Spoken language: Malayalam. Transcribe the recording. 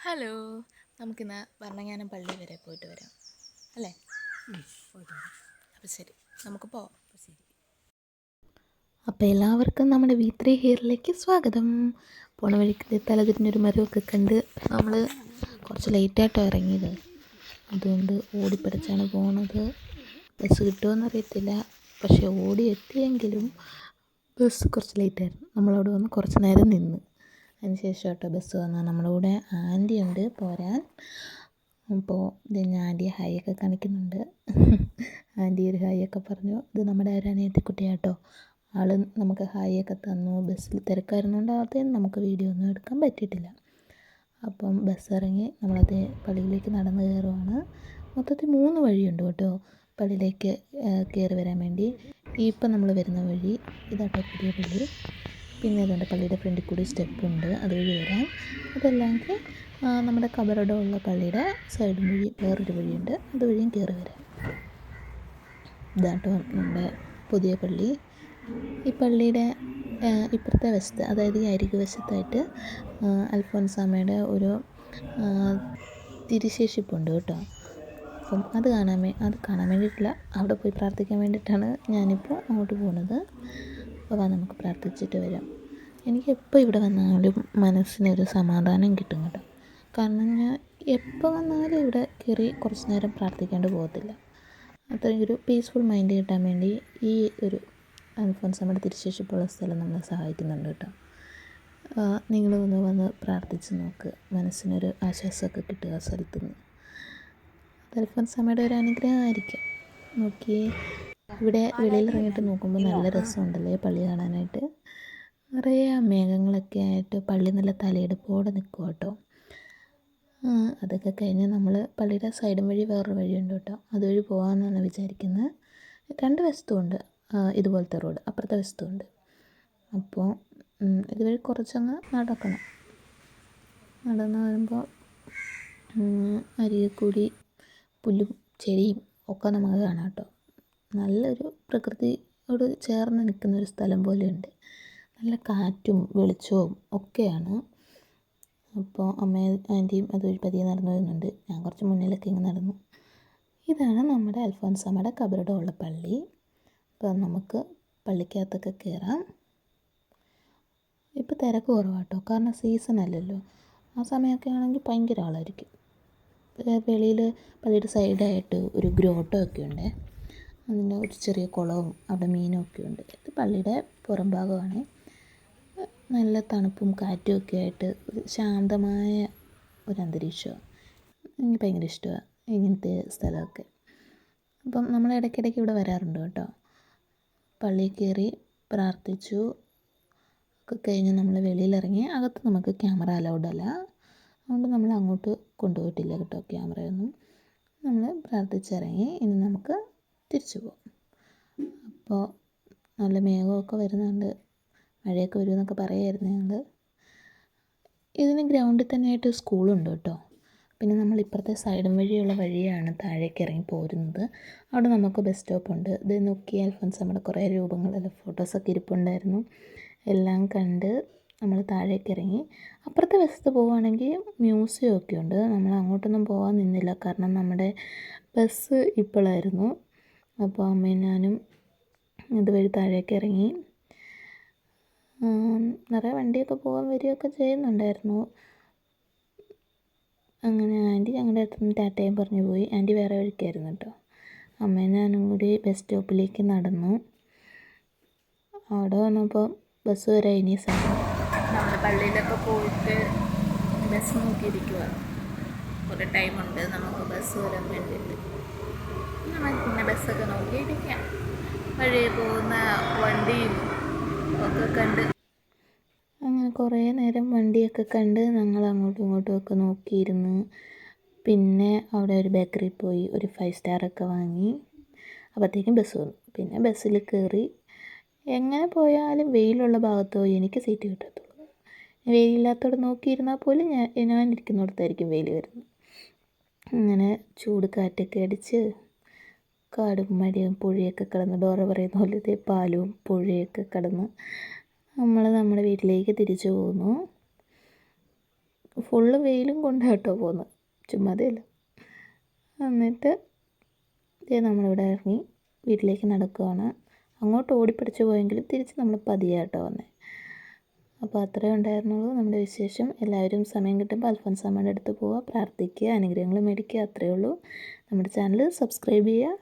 ഹലോ. നമുക്കിന്ന് ഭരണങ്ങാനം പള്ളി വരെ പോയിട്ട് വരാം. അല്ലേ? അപ്പോൾ ശരി. നമുക്ക് പോവാം. അപ്പോൾ എല്ലാവർക്കും നമ്മുടെ വി ത്രീ ഹിയറിലേക്ക് സ്വാഗതം. പോണ വഴിക്ക് തലതിരിഞ്ഞൊരു മരമൊക്കെ കണ്ട് നമ്മൾ കുറച്ച് ലേറ്റായിട്ടോ ഇറങ്ങിയത്. അതുകൊണ്ട് ഓടിപ്പിടിച്ചാണ് പോണത്. ബസ് കിട്ടുമോയെന്ന് അറിയത്തില്ല. പക്ഷേ ഓടി എത്തിയെങ്കിലും ബസ് കുറച്ച് ലേറ്റായിരുന്നു. നമ്മളവിടെ വന്ന് കുറച്ച് നേരം നിന്ന്. അതിന് ശേഷം കേട്ടോ ബസ് വന്നാൽ നമ്മുടെ കൂടെ ആന്റി ഉണ്ട് പോരാൻ അപ്പോൾ ഞാൻ ആന്റി ഹൈയൊക്കെ കാണിക്കുന്നുണ്ട്. ആന്റി ഒരു ഹൈയൊക്കെ പറഞ്ഞു. ഇത് നമ്മുടെ ഒരു അനിയത്തിക്കുട്ടിയാട്ടോ ആൾ നമുക്ക് ഹായൊക്കെ തന്നു. ബസ്സിൽ തിരക്കായിരുന്നുകൊണ്ട് നമുക്ക് വീഡിയോ ഒന്നും എടുക്കാൻ പറ്റിയിട്ടില്ല. അപ്പം ബസ് ഇറങ്ങി നമ്മളത് പള്ളിയിലേക്ക് നടന്നു കയറുവാണ്. മൊത്തത്തിൽ മൂന്ന് വഴിയുണ്ട് കേട്ടോ. പള്ളിയിലേക്ക് കയറി വരാൻ വേണ്ടി. ഇപ്പം നമ്മൾ വരുന്ന വഴി ഇതാട്ടോ പുതിയ പള്ളി. പിന്നെ അതുകൊണ്ട് പള്ളിയുടെ ഫ്രണ്ടിൽ കൂടി സ്റ്റെപ്പ് ഉണ്ട് അതുവഴി വരാം. അതല്ലെങ്കിൽ നമ്മുടെ കബറടം ഉള്ള പള്ളിയുടെ സൈഡ് വഴി വേറൊരു വഴിയുണ്ട്. അതുവഴിയും കയറി വരാം. ഇതാട്ടോ നമ്മുടെ പുതിയ പള്ളി. ഈ പള്ളിയുടെ ഇപ്പുറത്തെ വശത്ത് അതായത് ഈ അരികു വശത്തായിട്ട് അൽഫോൻസാമയുടെ ഒരു തിരിശേഷിപ്പുണ്ട് കേട്ടോ. അപ്പം അത് കാണാൻ അത് കാണാൻ വേണ്ടിയിട്ടില്ല. അവിടെ പോയി പ്രാർത്ഥിക്കാൻ വേണ്ടിയിട്ടാണ് ഞാനിപ്പോൾ അങ്ങോട്ട് പോകുന്നത് അപ്പോൾ നമുക്ക് പ്രാർത്ഥിച്ചിട്ട് വരാം. എനിക്ക് എപ്പോൾ ഇവിടെ വന്നാലും മനസ്സിനൊരു സമാധാനം കിട്ടും കേട്ടോ. കാരണം ഞാൻ എപ്പോൾ വന്നാലും ഇവിടെ കയറി കുറച്ച് നേരം പ്രാർത്ഥിക്കാണ്ട് പോകത്തില്ല. അത്രയും ഒരു പീസ്ഫുൾ മൈൻഡ് കിട്ടാൻ വേണ്ടി ഈ ഒരു അൽഫോൺസ് നമ്മുടെ തിരിച്ചേഷിപ്പുള്ള സ്ഥലം നമ്മളെ സഹായിക്കുന്നുണ്ട് കേട്ടോ. നിങ്ങൾ വന്ന് വന്ന് പ്രാർത്ഥിച്ച് നോക്ക്. മനസ്സിനൊരു ആശ്വാസമൊക്കെ കിട്ടുക സ്ഥലത്തുനിന്ന്. അൽഫോൻസാമ്മയുടെ ഒരു അനുഗ്രഹമായിരിക്കും. നോക്കിയേ. ഇവിടെ വെളിയിൽ ഇറങ്ങിയിട്ട് നോക്കുമ്പോൾ നല്ല രസമുണ്ടല്ലേ പള്ളി കാണാനായിട്ട്? നിറയെ മേഘങ്ങളൊക്കെ ആയിട്ട് പള്ളി നല്ല തലയെടുപ്പോടെ നിൽക്കും കേട്ടോ. അതൊക്കെ കഴിഞ്ഞ് നമ്മൾ പള്ളിയുടെ സൈഡും വഴി വേറൊരു വഴിയുണ്ട് കേട്ടോ. അതുവഴി പോകാമെന്നാണ് വിചാരിക്കുന്നത് രണ്ട് വശത്തുമുണ്ട്. ഇതുപോലത്തെ റോഡ് അപ്പുറത്തെ വശത്തുമുണ്ട്. അപ്പോൾ ഇതുവഴി കുറച്ചങ്ങ് നടക്കണം. നടന്ന് വരുമ്പോൾ അരികെ കൂടി പുല്ലും ചെടിയും ഒക്കെ നമുക്ക് കാണാം കേട്ടോ. നല്ലൊരു പ്രകൃതിയോട് ചേർന്ന് നിൽക്കുന്ന ഒരു സ്ഥലം പോലെയുണ്ട്. നല്ല കാറ്റും വെളിച്ചവും ഒക്കെയാണ്. അപ്പോൾ അമ്മയും ആന്റിയും അതുവഴി പതിയെ നടന്നു വരുന്നുണ്ട്. ഞാൻ കുറച്ച് മുന്നിലൊക്കെ ഇങ്ങനെ നടന്നു. ഇതാണ് നമ്മുടെ അൽഫോൻസാമ്മയുടെ കബറിടം പള്ളി. അപ്പോൾ നമുക്ക് പള്ളിക്കകത്തൊക്കെ കയറാം ഇപ്പോൾ തിരക്ക് കുറവാട്ടോ. കാരണം സീസൺ അല്ലല്ലോ. ആ സമയമൊക്കെ ആണെങ്കിൽ ഭയങ്കര ആളായിരിക്കും. വെളിയിൽ പള്ളിയുടെ സൈഡായിട്ട് ഒരു ഗ്രോട്ടോ ഒക്കെ ഉണ്ട് അതിന്റെ ഒരു ചെറിയ കുളവും അവിടെ മീനും ഒക്കെ ഉണ്ട്. ഇത് പള്ളിയുടെ പുറം ഭാഗമാണ്. നല്ല തണുപ്പും കാറ്റും ഒക്കെ ആയിട്ട് ശാന്തമായ ഒരു അന്തരീക്ഷമാണ്. എനിക്ക് ഭയങ്കര ഇഷ്ടമാണ് ഇങ്ങനത്തെ സ്ഥലമൊക്കെ. അപ്പം നമ്മൾ ഇടയ്ക്കിടയ്ക്ക് ഇവിടെ വരാറുണ്ട് കേട്ടോ. പള്ളിയിൽ കയറി പ്രാർത്ഥിച്ചു. ഒക്കെ കഴിഞ്ഞ് നമ്മൾ വെളിയിലിറങ്ങി. അകത്ത് നമുക്ക് ക്യാമറ അലൗഡ് അല്ല. അതുകൊണ്ട് നമ്മൾ അങ്ങോട്ട് കൊണ്ടുപോയിട്ടില്ല കേട്ടോ ക്യാമറയൊന്നും. നമ്മൾ പ്രാർത്ഥിച്ചിറങ്ങി. ഇനി നമുക്ക് തിരിച്ചു പോകും. അപ്പോൾ നല്ല മേഘമൊക്കെ വരുന്നുണ്ട്. മഴയൊക്കെ വരുമെന്നൊക്കെ പറയുമായിരുന്നു ഞങ്ങൾ ഇതിന് ഗ്രൗണ്ടിൽ തന്നെയായിട്ട് സ്കൂളുണ്ട് കേട്ടോ. പിന്നെ നമ്മൾ ഇപ്പുറത്തെ സൈഡും വഴിയുള്ള വഴിയാണ് താഴേക്ക് ഇറങ്ങി പോരുന്നത്. അവിടെ നമുക്ക് ബസ് സ്റ്റോപ്പ് ഉണ്ട്. ഇത് നോക്കി അൽഫോൻസ് നമ്മുടെ കുറേ രൂപങ്ങളെല്ലാം ഫോട്ടോസൊക്കെ ഇരിപ്പുണ്ടായിരുന്നു. എല്ലാം കണ്ട് നമ്മൾ താഴേക്ക് ഇറങ്ങി. അപ്പുറത്തെ വശത്ത് പോവുകയാണെങ്കിൽ മ്യൂസിയം ഒക്കെ ഉണ്ട്. നമ്മൾ അങ്ങോട്ടൊന്നും പോകാൻ നിന്നില്ല. കാരണം നമ്മുടെ ബസ് ഇപ്പോഴായിരുന്നു അപ്പോൾ അമ്മയും ഞാനും ഇതുവഴി താഴേക്ക് ഇറങ്ങി. നിറയെ വണ്ടിയൊക്കെ പോകാൻ വരികയൊക്കെ ചെയ്യുന്നുണ്ടായിരുന്നു. അങ്ങനെ ആന്റി ഞങ്ങളുടെ അടുത്ത് നിന്ന് ടാറ്റയും പറഞ്ഞു പോയി. ആന്റി വേറെ വഴിക്കായിരുന്നു കേട്ടോ. അമ്മയും ഞാനും കൂടി ബസ് സ്റ്റോപ്പിലേക്ക് നടന്നു. അവിടെ വന്നപ്പോൾ ബസ് വരെ ഇനി നമ്മൾ പള്ളിയിലൊക്കെ പോയിട്ട് ബസ് നോക്കിയിരിക്കുക കുറേ ടൈമുണ്ട്. നമുക്ക് ബസ് വരാൻ വേണ്ടിയിട്ട്. ബസ്സൊക്കെ വഴിയെ വഴി പോകുന്ന വണ്ടിയും ഒക്കെ കണ്ട്. അങ്ങനെ കുറേ നേരം വണ്ടിയൊക്കെ കണ്ട് ഞങ്ങൾ അങ്ങോട്ടും ഇങ്ങോട്ടും ഒക്കെ നോക്കിയിരുന്ന്. പിന്നെ അവിടെ ഒരു ബേക്കറിയിൽ പോയി ഒരു ഫൈവ് സ്റ്റാറൊക്കെ വാങ്ങി. അപ്പോഴത്തേക്കും ബസ് വന്നു. പിന്നെ ബസ്സിൽ കയറി എങ്ങനെ പോയാലും വെയിലുള്ള ഭാഗത്ത് എനിക്ക് സീറ്റ് കിട്ടത്തുള്ളൂ. വെയിലില്ലാത്തവിടെ നോക്കിയിരുന്നാൽ പോലും ഞാൻ ഞാൻ ഇരിക്കുന്നിടത്തായിരിക്കും വെയിൽ വരുന്നത്. അങ്ങനെ ചൂട് കാറ്റൊക്കെ അടിച്ച് കാടും മടിയും പുഴയൊക്കെ കടന്ന് ഡോറ പറയുന്ന പോലെ ഇതേ പാലവും പുഴയൊക്കെ കടന്ന് നമ്മൾ നമ്മുടെ വീട്ടിലേക്ക് തിരിച്ചു പോകുന്നു. ഫുള്ള് വെയിലും കൊണ്ട് കേട്ടോ പോകുന്നത് ചുമ്മാതെയല്ല എന്നിട്ട് ഇതേ നമ്മളിവിടെ ഇറങ്ങി വീട്ടിലേക്ക് നടക്കുകയാണ്. അങ്ങോട്ട് ഓടിപ്പിടിച്ച് പോയെങ്കിലും തിരിച്ച് നമ്മൾ പതിയാട്ടോ വന്നെ. അപ്പോൾ അത്രയേ ഉണ്ടായിരുന്നുള്ളൂ നമ്മുടെ വിശേഷം. എല്ലാവരും സമയം കിട്ടുമ്പോൾ അൽഫോൻസാമ്മയുടെ അടുത്ത് പോവുക പ്രാർത്ഥിക്കുക അനുഗ്രഹങ്ങൾ മേടിക്കുക അത്രയേ ഉള്ളൂ. നമ്മുടെ ചാനൽ സബ്സ്ക്രൈബ് ചെയ്യുക.